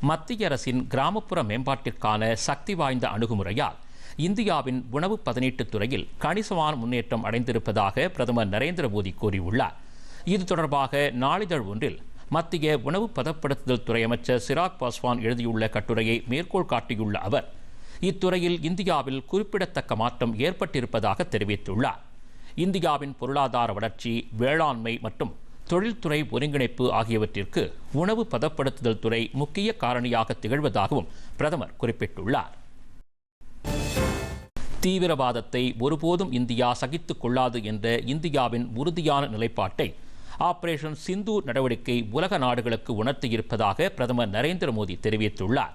மத்திய அரசின் கிராமப்புற மேம்பாட்டிற்கான சக்தி வாய்ந்த அணுகுமுறையால் இந்தியாவின் உணவு பதனீட்டுத் துறையில் கணிசமான முன்னேற்றம் அடைந்திருப்பதாக பிரதமர் நரேந்திர மோடி கூறியுள்ளார். இது தொடர்பாக நாளிதழ் ஒன்றில் மத்திய உணவு பதப்படுத்துதல் துறை அமைச்சர் சிராக் பாஸ்வான் எழுதியுள்ள கட்டுரையை மேற்கோள் காட்டியுள்ள அவர் இத்துறையில் இந்தியாவில் குறிப்பிடத்தக்க மாற்றம் ஏற்பட்டிருப்பதாக தெரிவித்துள்ளார். இந்தியாவின் பொருளாதார வளர்ச்சி வேளாண்மை மற்றும் தொழில்துறை ஒருங்கிணைப்பு ஆகியவற்றிற்கு உணவு பதப்படுத்துதல் துறை முக்கிய காரணியாக திகழ்வதாகவும் பிரதமர் குறிப்பிட்டுள்ளார். தீவிரவாதத்தை ஒருபோதும் இந்தியா சகித்துக் கொள்ளாது என்ற இந்தியாவின் உறுதியான நிலைப்பாட்டை ஆபரேஷன் சிந்து நடவடிக்கை உலக நாடுகளுக்கு உணர்த்தியிருப்பதாக பிரதமர் நரேந்திர மோடி தெரிவித்துள்ளார்.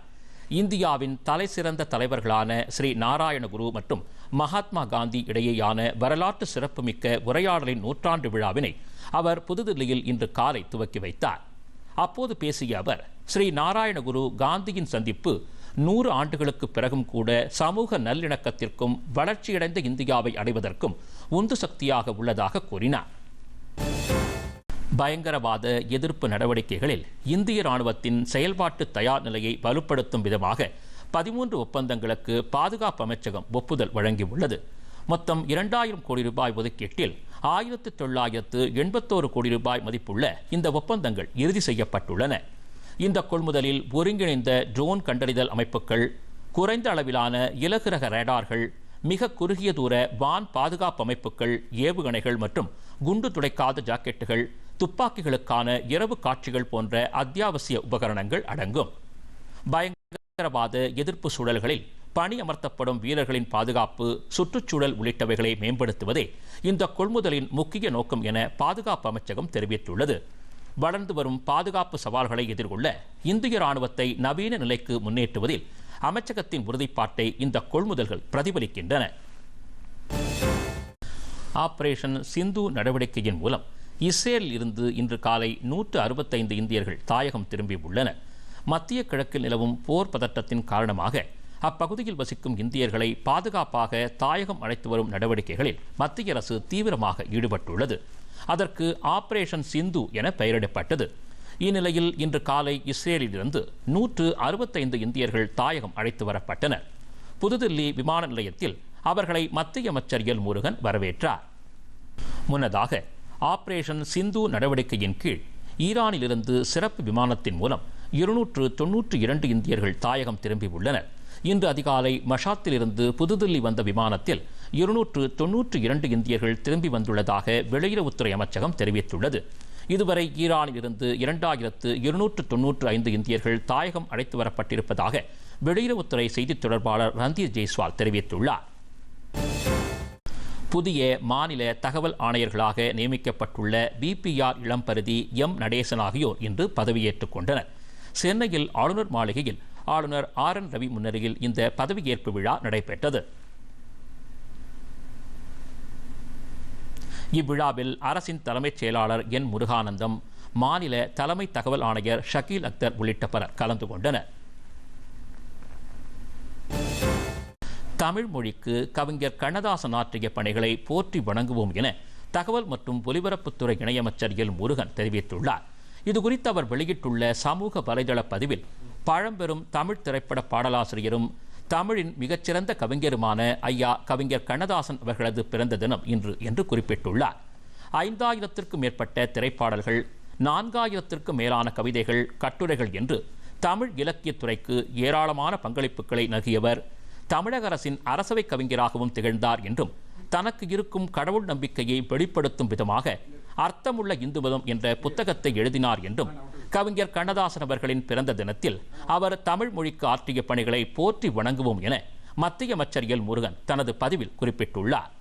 இந்தியாவின் தலைசிறந்த தலைவர்களான ஸ்ரீ நாராயணகுரு மற்றும் மகாத்மா காந்தி இடையேயான வரலாற்று சிறப்புமிக்க உரையாடலின் நூற்றாண்டு விழாவினை அவர் புதுதில்லியில் இன்று காலை துவக்கி வைத்தார். அப்போது பேசிய அவர் ஸ்ரீ நாராயணகுரு காந்தியின் சந்திப்பு நூறு ஆண்டுகளுக்கு பிறகும் கூட சமூக நல்லிணக்கத்திற்கும் வளர்ச்சியடைந்த இந்தியாவை அடைவதற்கும் உந்து சக்தியாக உள்ளதாக கூறினார். பயங்கரவாத எதிர்ப்பு நடவடிக்கைகளில் இந்திய ராணுவத்தின் செயல்பாட்டு தயார் நிலையை வலுப்படுத்தும் விதமாக பதிமூன்று ஒப்பந்தங்களுக்கு பாதுகாப்பு அமைச்சகம் ஒப்புதல் வழங்கியுள்ளது. மொத்தம் இரண்டாயிரம் கோடி ரூபாய் ஒதுக்கீட்டில் ஆயிரத்து தொள்ளாயிரத்து எண்பத்தோரு கோடி ரூபாய் மதிப்புள்ள இந்த ஒப்பந்தங்கள் இறுதி செய்யப்பட்டுள்ளன. இந்த கொள்முதலில் ஒருங்கிணைந்த ட்ரோன் கண்டறிதல் அமைப்புகள் குறைந்த அளவிலான இலகுரக ரேடார்கள் மிக குறுகிய தூர வான் பாதுகாப்பு அமைப்புகள் ஏவுகணைகள் மற்றும் குண்டு துடைக்காத ஜாக்கெட்டுகள் துப்பாக்கிகளுக்கான இரவு காட்சிகள் போன்ற அத்தியாவசிய உபகரணங்கள் அடங்கும். பயங்கரவாத எதிர்ப்பு சூழல்களில் பணி அமர்த்தப்படும் வீரர்களின் பாதுகாப்பு சுற்றுச்சூழல் உள்ளிட்டவைகளை மேம்படுத்துவதே இந்த கொள்முதலின் முக்கிய நோக்கம் என பாதுகாப்பு அமைச்சகம் தெரிவித்துள்ளது. வளர்ந்து வரும் பாதுகாப்பு சவால்களை எதிர்கொள்ள இந்திய ராணுவத்தை நவீன நிலைக்கு முன்னேற்றுவதில் அமைச்சகத்தின் உறுதிப்பாட்டை இந்த கொள்முதல்கள் பிரதிபலிக்கின்றன. ஆபரேஷன் சிந்து நடவடிக்கையின் மூலம் இஸ்ரேலில் இருந்து இன்று காலை நூற்று அறுபத்தைந்து இந்தியர்கள் தாயகம் திரும்பியுள்ளனர் மத்திய கிழக்கில் நிலவும் போர் பதட்டத்தின் காரணமாக அப்பகுதியில் வசிக்கும் இந்தியர்களை பாதுகாப்பாக தாயகம் அழைத்து வரும் நடவடிக்கைகளில் மத்திய அரசு தீவிரமாக ஈடுபட்டுள்ளது. அதற்கு ஆபரேஷன் சிந்து என பெயரிடப்பட்டது. இந்நிலையில் இன்று காலை இஸ்ரேலிலிருந்து நூற்று அறுபத்தைந்து இந்தியர்கள் தாயகம் அழைத்து வரப்பட்டனர். புதுதில்லி விமான நிலையத்தில் அவர்களை மத்திய அமைச்சர் எல் முருகன் வரவேற்றார். முன்னதாக ஆபரேஷன் சிந்து நடவடிக்கையின் கீழ் ஈரானிலிருந்து சிறப்பு விமானத்தின் மூலம் இருநூற்று தொன்னூற்று இரண்டு இந்தியர்கள் தாயகம் திரும்பியுள்ளனர். இன்று அதிகாலை மஷாத்திலிருந்து புதுதில்லி வந்த விமானத்தில் இருநூற்று தொன்னூற்று இரண்டு இந்தியர்கள் திரும்பி வந்துள்ளதாக வெளியுறவுத்துறை அமைச்சகம் தெரிவித்துள்ளது. இதுவரை ஈரானில் இருந்து இரண்டாயிரத்து இருநூற்று தொன்னூற்று ஐந்து இந்தியர்கள் தாயகம் அழைத்து வரப்பட்டிருப்பதாக வெளியுறவுத்துறை செய்தித் தொடர்பாளர் ரந்தீர் ஜெய்ஸ்வால் தெரிவித்துள்ளார். புதிய மாநில தகவல் ஆணையர்களாக நியமிக்கப்பட்டுள்ள பிபிஆர் இளம்பருதி எம். நடேசன் ஆகியோர் இன்று பதவியேற்றுக் கொண்டனர். சென்னையில் ஆளுநர் மாளிகையில் ஆளுநர் ஆர். என். ரவி முன்னிலையில் இந்த பதவியேற்பு விழா நடைபெற்றது. இவ்விழாவில் அரசின் தலைமைச் செயலாளர் என். முருகானந்தம் மாநில தலைமை தகவல் ஆணையர் ஷக்கீல் அக்தர் உள்ளிட்ட பலர் கலந்து கொண்டனர். தமிழ் மொழிக்கு கவிஞர் கண்ணதாசன் ஆற்றிய பணிகளை போற்றி வணங்குவோம் என தகவல் மற்றும் ஒலிபரப்புத்துறை இணையமைச்சர் எல் முருகன் தெரிவித்துள்ளார். இதுகுறித்து அவர் வெளியிட்டுள்ள சமூக வலைதள பதிவில் பழம்பெரும் தமிழ் திரைப்பட பாடலாசிரியரும் தமிழின் மிகச்சிறந்த கவிஞருமான ஐயா கவிஞர் கண்ணதாசன் அவர்களது பிறந்த தினம் இன்று என்று குறிப்பிட்டுள்ளார். ஐந்தாயிரத்திற்கும் மேற்பட்ட திரைப்பாடல்கள் நான்காயிரத்திற்கும் மேலான கவிதைகள் கட்டுரைகள் என்று தமிழ் இலக்கியத்துறைக்கு ஏராளமான பங்களிப்புகளை நல்கியவர் தமிழக அரசின் அரசவை கவிஞராகவும் திகழ்ந்தார் என்றும் தனக்கு இருக்கும் கடவுள் நம்பிக்கையை வெளிப்படுத்தும் விதமாக அர்த்தமுள்ள இந்து மதம் என்ற புத்தகத்தை எழுதினார் என்றும் கவிஞர் கண்ணதாசன் அவர்களின் பிறந்த தினத்தில் அவர் தமிழ் மொழிக்கு ஆற்றிய பணிகளை போற்றி வணங்குவோம் என மத்திய அமைச்சர் எல் முருகன் தனது பதிவில் குறிப்பிட்டுள்ளார்.